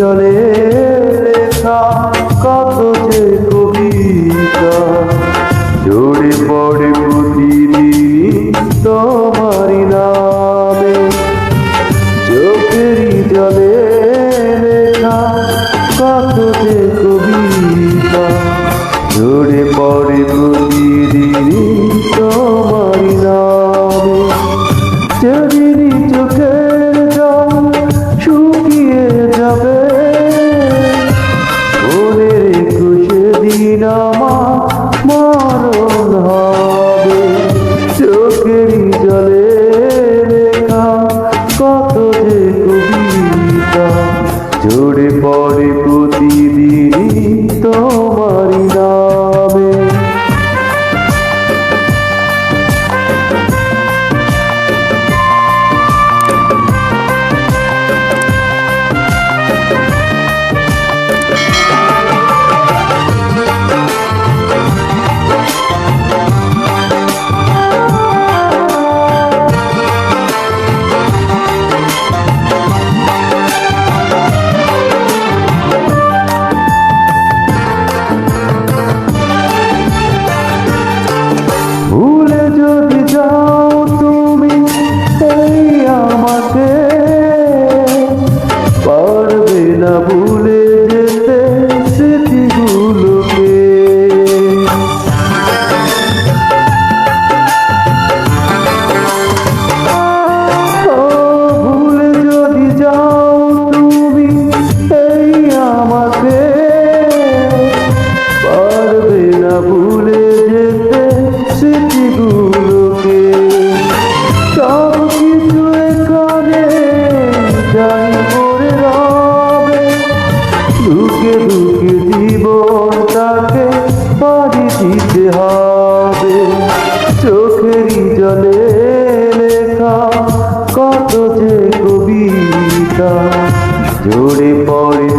জলে আমার মরণ হবে। চোখের জলে রেখা কত beauty for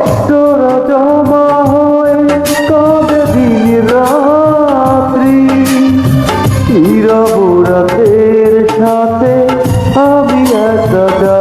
অষ্টরা জমা হয় কবে রাত্রি নীরব রাতের সাথে আমি একা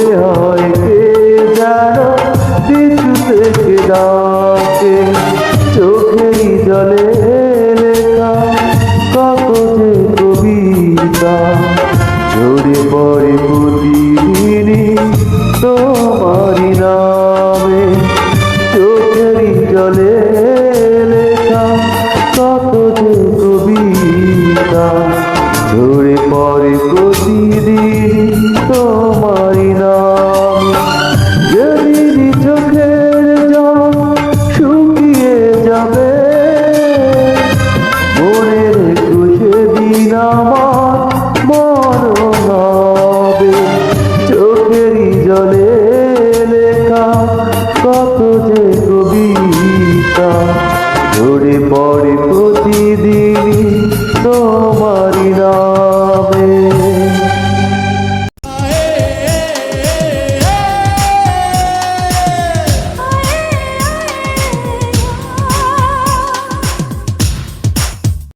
মনে হয় কে জানো কিছু থেকে ডাকে চোখেই জলে লেখা কত যে কবিতা ঝরে পড়ে প্রতিদিনই তোমারি নামে চোখেরই জলে পারি না যদি চোখের জল শুকিয়ে যাবে, মনের খুশে দিন আমার মরণ হবে। চোখেরই জলে লেখা কত যে কবিতা ঝরে পড়ে